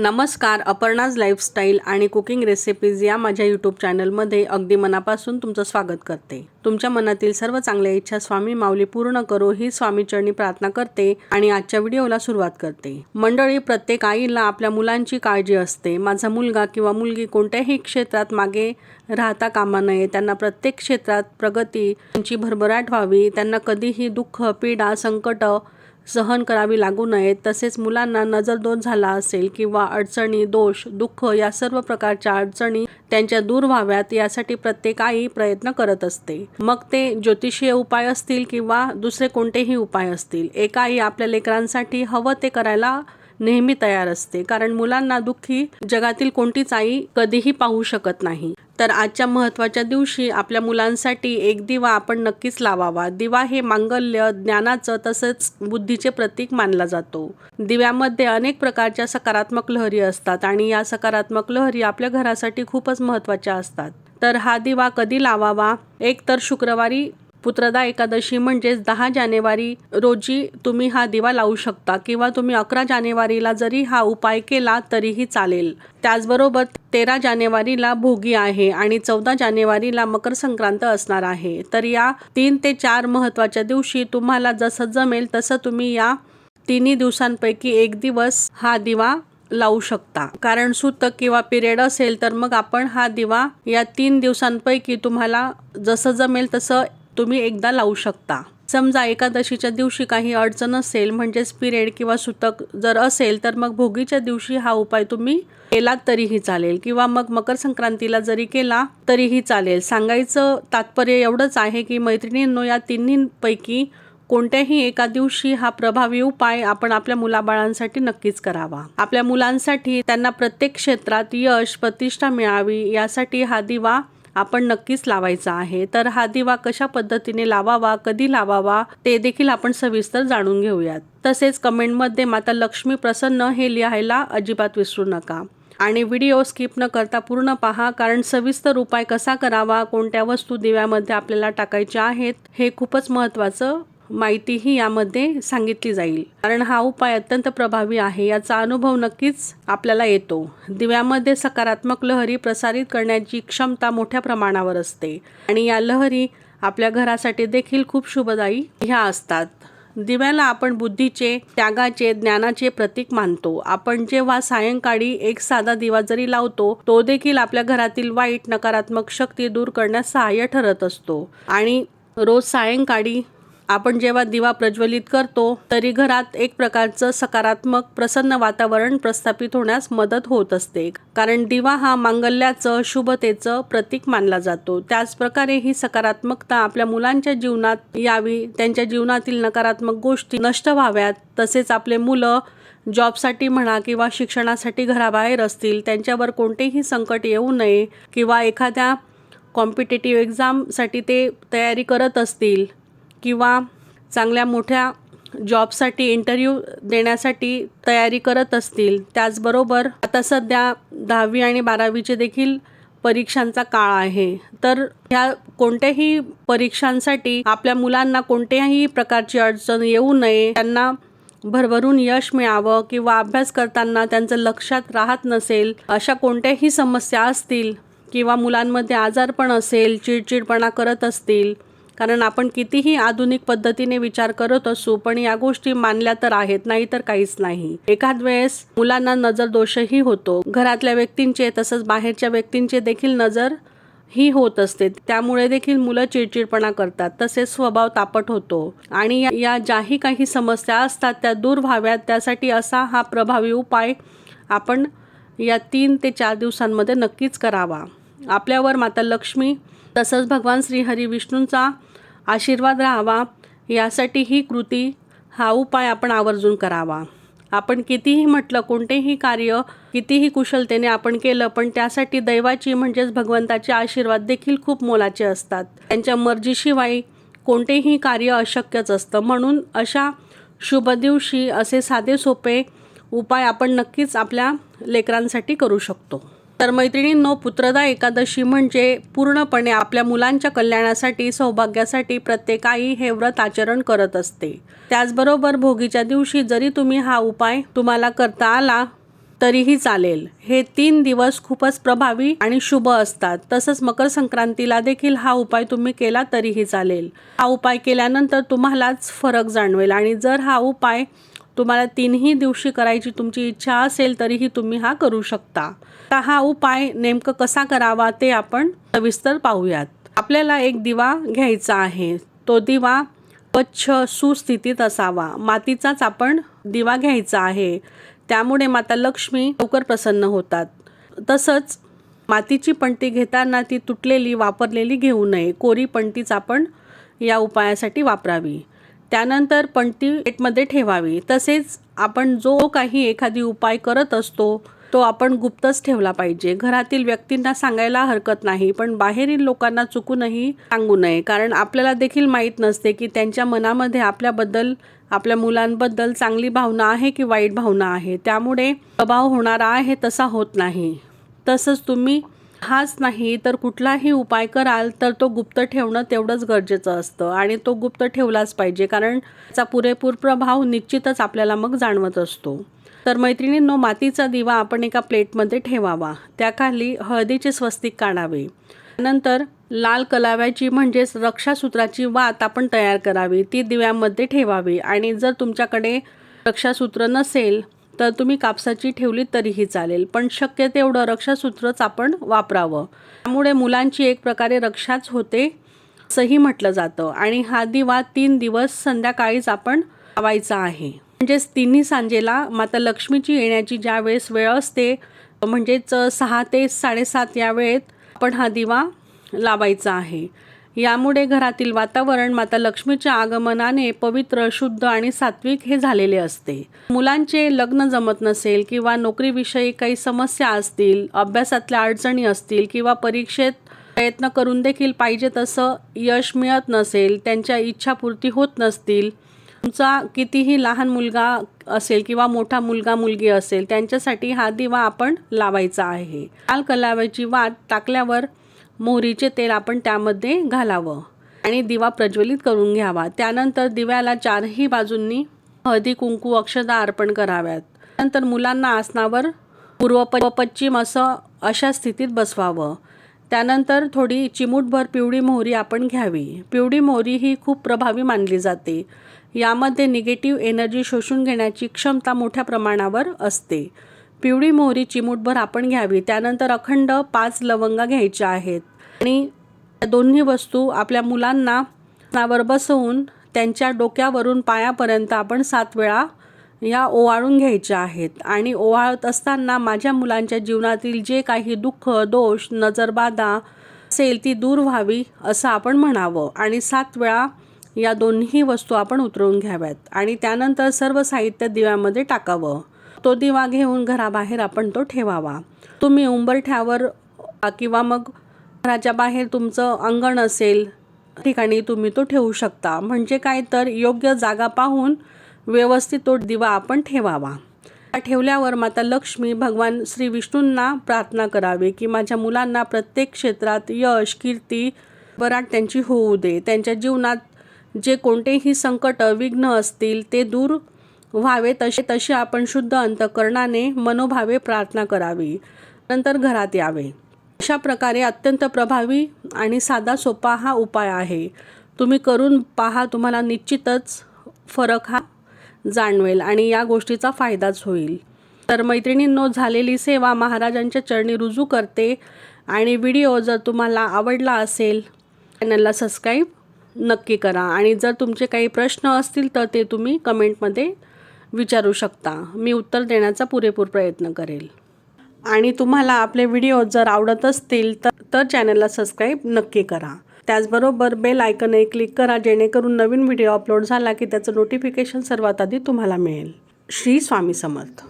नमस्कार अपर्णाज लाईफस्टाईल आणि cooking recipes या माझ्या यूट्यूब चॅनलमध्ये अगदी मनापासून तुमचं स्वागत करते. तुमच्या मनातील सर्व चांगल्या इच्छा स्वामी माऊली पूर्ण करो ही स्वामी चरणी प्रार्थना करते आणि आजच्या व्हिडिओला सुरुवात करते. मंडळी प्रत्येक आईला आपल्या मुलांची काळजी असते. माझा मुलगा किंवा मुलगी कोणत्याही क्षेत्रात मागे राहता कामा नये. त्यांना प्रत्येक क्षेत्रात प्रगती त्यांची भरभराट व्हावी. त्यांना कधीही दुःख पीडा संकट सहन करावी लागू नयेत. तसेच मुलांना नजरदोष झाला असेल किंवा अडचणी दोष दुःख या सर्व प्रकारच्या अडचणी त्यांच्या दूर व्हाव्यात यासाठी प्रत्येक आई प्रयत्न करत असते. मग ते ज्योतिषीय उपाय असतील किंवा दुसरे कोणतेही उपाय असतील. एक आई आपल्या लेकरांसाठी हवं ते करायला नेहमी तयार असते. कारण मुलांना दुःखी जगातील कोणतीच आई कधीही पाहू शकत नाही. तर आजच्या महत्त्वाच्या दिवशी आपल्या मुलांसाठी एक दिवा आपण नक्कीच लावावा. दिवा हे मांगल्य ज्ञानाचं तसंच बुद्धीचे प्रतीक मानला जातो. दिव्यामध्ये अनेक प्रकारच्या सकारात्मक लहरी असतात आणि या सकारात्मक लहरी आपल्या घरासाठी खूपच महत्त्वाच्या असतात. तर हा दिवा कधी लावावा? एक तर शुक्रवारी पुत्रदा एकादशी म्हणजेच दहा जानेवारी रोजी तुम्ही हा दिवा लावू शकता किंवा तुम्ही अकरा जानेवारीला जरी हा उपाय केला तरीही चालेल. त्याचबरोबर तेरा जानेवारीला भोगी आहे आणि चौदा जानेवारीला मकर संक्रांत असणार आहे. तर या तीन ते चार महत्त्वाच्या दिवशी तुम्हाला जसं जमेल तसं तुम्ही या तिन्ही दिवसांपैकी एक दिवस हा दिवा लावू शकता. कारण सुतक किंवा पिरियड असेल तर मग आपण हा दिवा या तीन दिवसांपैकी तुम्हाला जसं जमेल तसं तुम्ही एकदा लावू शकता. समजा एकादशीच्या दिवशी काही अडचण असेल म्हणजेच पिरियड किंवा सुतक जर असेल तर मग भोगीच्या दिवशी हा उपाय तुम्ही केलात तरीही चालेल. किंवा मग मकर संक्रांतीला जरी केला तरीही चालेल. सांगायचं तात्पर्य एवढंच आहे की मैत्रिणींनो या तिन्हींपैकी कोणत्याही एका दिवशी हा प्रभावी उपाय आपण आपल्या मुलाबाळांसाठी नक्कीच करावा. आपल्या मुलांसाठी त्यांना प्रत्येक क्षेत्रात यश प्रतिष्ठा मिळावी यासाठी हा दिवा आपण नक्कीच लावायचा आहे. तर हा दिवा कशा पद्धतीने लावावा कधी लावावा ते देखील आपण सविस्तर जाणून घेऊयात. तसेच कमेंटमध्ये माता लक्ष्मी प्रसन्न हे लिहायला अजिबात विसरू नका. आणि व्हिडिओ स्किप न करता पूर्ण पहा कारण सविस्तर उपाय कसा करावा कोणत्या वस्तू दिव्यामध्ये आपल्याला टाकायच्या आहेत हे खूपच महत्त्वाचं माहितीही यामध्ये सांगितली जाईल. कारण हा उपाय अत्यंत प्रभावी आहे याचा अनुभव नक्कीच आपल्याला येतो. दिव्यामध्ये सकारात्मक लहरी प्रसारित करण्याची क्षमता मोठ्या प्रमाणावर असते आणि या लहरी आपल्या घरासाठी देखील खूप शुभदायी ह्या असतात. दिव्याला आपण बुद्धीचे त्यागाचे ज्ञानाचे प्रतीक मानतो. आपण जेव्हा सायंकाळी एक साधा दिवा जरी लावतो तो देखील आपल्या घरातील वाईट नकारात्मक शक्ती दूर करण्यास सहाय्य ठरत असतो. आणि रोज सायंकाळी आपण जेव्हा दिवा प्रज्वलित करतो तरी घरात एक प्रकारचं सकारात्मक प्रसन्न वातावरण प्रस्थापित होण्यास मदत होत असते. कारण दिवा हा मांगल्याचं शुभतेचं प्रतीक मानला जातो. त्याचप्रकारे ही सकारात्मकता आपल्या मुलांच्या जीवनात यावी त्यांच्या जीवनातील नकारात्मक गोष्टी नष्ट व्हाव्यात. तसेच आपले मुलं जॉबसाठी म्हणा किंवा शिक्षणासाठी घराबाहेर असतील त्यांच्यावर कोणतेही संकट येऊ नये किंवा एखाद्या कॉम्पिटेटिव्ह एक्झामसाठी ते तयारी करत असतील. किंवा चांगल्या मोठ्या जॉबसाठी इंटरव्ह्यू देण्यासाठी तयारी करत असतील त्याचबरोबर आता सध्या दहावी आणि बारावीचे देखील परीक्षांचा काळ आहे. तर ह्या कोणत्याही परीक्षांसाठी आपल्या मुलांना कोणत्याही प्रकारची अडचण येऊ नये त्यांना भरभरून यश मिळावं किंवा अभ्यास करताना त्यांचं लक्षात राहत नसेल अशा कोणत्याही समस्या असतील किंवा मुलांमध्ये आजारपण असेल चिडचिडपणा करत असतील कारण आपण कितीही आधुनिक पद्धतीने विचार करत असू पण या गोष्टी मानल्या तर आहेत नाही तर काहीच नाही. एखाद वेळेस मुलांना नजर दोषही होतो. घरातल्या व्यक्तींचे तसंच बाहेरच्या व्यक्तींचे देखील नजर ही होत असते. त्यामुळे देखील मुलं चिडचिडपणा करतात. तसेच स्वभाव तापट होतो. आणि या- या ज्याही काही समस्या असतात त्या दूर व्हाव्यात. त्यासाठी असा हा प्रभावी उपाय आपण या तीन ते चार दिवसांमध्ये नक्कीच करावा. आपल्यावर माता लक्ष्मी तसंच भगवान श्रीहरी विष्णूंचा आशीर्वाद राहावा. यासाठी ही कृती हा उपाय आपण आवर्जून करावा. आपण कितीही म्हटलं कोणतेही कार्य कितीही कुशलतेने आपण केलं पण त्यासाठी दैवाची म्हणजेच भगवंताचे आशीर्वाद देखील खूप मोलाचे असतात. त्यांच्या मर्जीशिवाय कोणतेही कार्य अशक्यच असतं. म्हणून अशा शुभ दिवशी असे साधे सोपे उपाय आपण नक्कीच आपल्या लेकरांसाठी करू शकतो. तर मैत्रिणींनो पुत्रदा एकादशी म्हणजे पूर्णपणे आपल्या मुलांच्या कल्याणासाठी सौभाग्यासाठी प्रत्येक आई हे व्रत आचरण करत असते. त्याचबरोबर भोगीच्या दिवशी जरी तुम्ही हा उपाय तुम्हाला करता आला तरीही चालेल. हे तीन दिवस खूपच प्रभावी आणि शुभ असतात. तसंच मकर संक्रांतीला देखील हा उपाय तुम्ही केला तरीही चालेल. हा उपाय केल्यानंतर तुम्हालाच फरक जाणवेल आणि जर हा उपाय तुम्हाला तीनही दिवशी करायची तुमची इच्छा असेल तरीही तुम्ही हा करू शकता. आता हा उपाय नेमकं कसा करावा ते आपण सविस्तर पाहूयात. आपल्याला एक दिवा घ्यायचा आहे. तो दिवा स्वच्छ सुस्थितीत असावा. मातीचाच आपण दिवा घ्यायचा आहे. त्यामुळे माता लक्ष्मी लवकर प्रसन्न होतात. तसंच मातीची पणती घेताना ती तुटलेली वापरलेली घेऊ नये. कोरी पणतीच आपण या उपायासाठी वापरावी. त्यानंतर पणती प्लेटमध्ये ठेवावी. तसेच आपण जो काही एखादी उपाय करत असतो तो आपण गुप्तच ठेवला पाहिजे. घरातील व्यक्तींना सांगायला हरकत नाही पण बाहेरील लोकांना चुकूनही सांगू नये. कारण आपल्याला देखील माहीत नसते की त्यांच्या मनामध्ये आपल्याबद्दल आपल्या मुलांबद्दल चांगली भावना आहे की वाईट भावना आहे. त्यामुळे प्रभाव होणारा आहे तसा होत नाही. तसंच तुम्ही हाच नाही तर कुठलाही उपाय कराल तर तो गुप्त ठेवणं तेवढंच गरजेचं असतं. आणि तो गुप्त ठेवलाच पाहिजे कारण त्याचा पुरेपूर प्रभाव निश्चितच आपल्याला मग जाणवत असतो. तर मैत्रिणींनो मातीचा दिवा आपण एका प्लेटमध्ये ठेवावा. त्याखाली हळदीचे स्वस्तिक काढावे. नंतर लाल कलाव्याची म्हणजेच रक्षासूत्राची वात आपण तयार करावी. ती दिव्यामध्ये ठेवावी. आणि जर तुमच्याकडे रक्षासूत्र नसेल तर तुम्ही कापसाची ठेवली तरीही चालेल पण शक्य तेवढं रक्षासूत्रच आपण वापरावं. त्यामुळे मुलांची एक प्रकारे रक्षाच होते असंही म्हटलं जातं. आणि हा दिवा तीन दिवस संध्याकाळीच आपण लावायचा आहे. म्हणजेच तिन्ही सांजेला माता लक्ष्मीची येण्याची ज्या वेळेस वेळ असते म्हणजेच सहा ते साडेसात या वेळेत आपण हा दिवा लावायचा आहे. यामुळे घरातील वातावरण माता लक्ष्मीच्या आगमनाने पवित्र शुद्ध आणि सात्विक हे झालेले असते. मुलांचे लग्न जमत नसेल किंवा नोकरीविषयी काही समस्या असतील अभ्यासातल्या अडचणी असतील किंवा परीक्षेत प्रयत्न करून देखील पाहिजे तसं यश मिळत नसेल त्यांच्या इच्छापूर्ती होत नसतील तुमचा कितीही लहान मुलगा असेल किंवा मोठा मुलगा मुलगी असेल त्यांच्यासाठी हा दिवा आपण लावायचा आहे. लाल कलाव्याची वाद टाकल्यावर मोहरीचे तेल आपण त्यामध्ये घालावं. आणि दिवा प्रज्वलित करून घ्यावा. त्यानंतर दिव्याला चारही बाजूंनी हळदी कुंकू अक्षदा अर्पण कराव्यात. नंतर मुलांना आसनावर पूर्व पश्चिम असं अशा स्थितीत बसवावं. त्यानंतर थोडी चिमूटभर पिवळी मोहरी आपण घ्यावी. पिवळी मोहरी ही खूप प्रभावी मानली जाते. यामध्ये निगेटिव्ह एनर्जी शोषून घेण्याची क्षमता मोठ्या प्रमाणावर असते. पिवळी मोहरी चिमूटभर आपण घ्यावी. त्यानंतर अखंड पाच लवंगा घ्यायच्या आहेत. आणि दोन्ही वस्तू आपल्या मुलांना नावर बसवून त्यांच्या डोक्यावरून पायापर्यंत आपण सात वेळा या ओवाळून घ्यायच्या आहेत. आणि ओवाळत असताना माझ्या मुलांच्या जीवनातील जे काही दुःख दोष नजरबाधा असेल ती दूर व्हावी असं आपण म्हणावं. आणि सात वेळा या दोन्ही वस्तू आपण उतरवून घ्याव्यात. आणि त्यानंतर सर्व साहित्य दिव्यामध्ये टाकावं. तो दिवा घेऊन घराबाहेर आपण तो ठेवावा. तुम्ही उंबरठ्यावर किंवा मग घराच्या बाहेर तुमचं अंगण असेल ठिकाणी तुम्ही तो ठेवू शकता. म्हणजे काय तर योग्य जागा पाहून व्यवस्थित तो दिवा आपण ठेवावा. ठेवल्यावर माता लक्ष्मी भगवान श्री विष्णूंना प्रार्थना करावी की माझ्या मुलांना प्रत्येक क्षेत्रात यश कीर्ती बराट त्यांची होऊ दे. त्यांच्या जीवनात जे कोणतेही संकट विघ्न असतील ते दूर व्हावे तसे तसे आपण शुद्ध अंतकरणाने मनोभावे प्रार्थना करावी. नंतर घरात यावे. अशा प्रकारे अत्यंत प्रभावी आणि साधा सोपा हा उपाय आहे. तुम्ही करून पहा तुम्हाला निश्चितच फरक हा जाणवेल आणि या गोष्टीचा फायदाच होईल. तर मैत्रिणींनो झालेली सेवा महाराजांच्या चरणी रुजू करते आणि व्हिडिओ जर तुम्हाला आवडला असेल चॅनलला सबस्क्राईब नक्की करा आणि जर तुमचे काही प्रश्न असतील तर ते तुम्ही कमेंटमध्ये विचारू शकता. मी उत्तर देण्याचा पुरेपूर प्रयत्न करेल. आणि तुम्हाला आपले व्हिडिओ जर आवडत असतील तर तर चॅनलला सबस्क्राईब नक्की करा. त्याचबरोबर बेल आयकनही क्लिक करा जेणेकरून नवीन व्हिडिओ अपलोड झाला की त्याचं नोटिफिकेशन सर्वात आधी तुम्हाला मिळेल. श्री स्वामी समर्थ.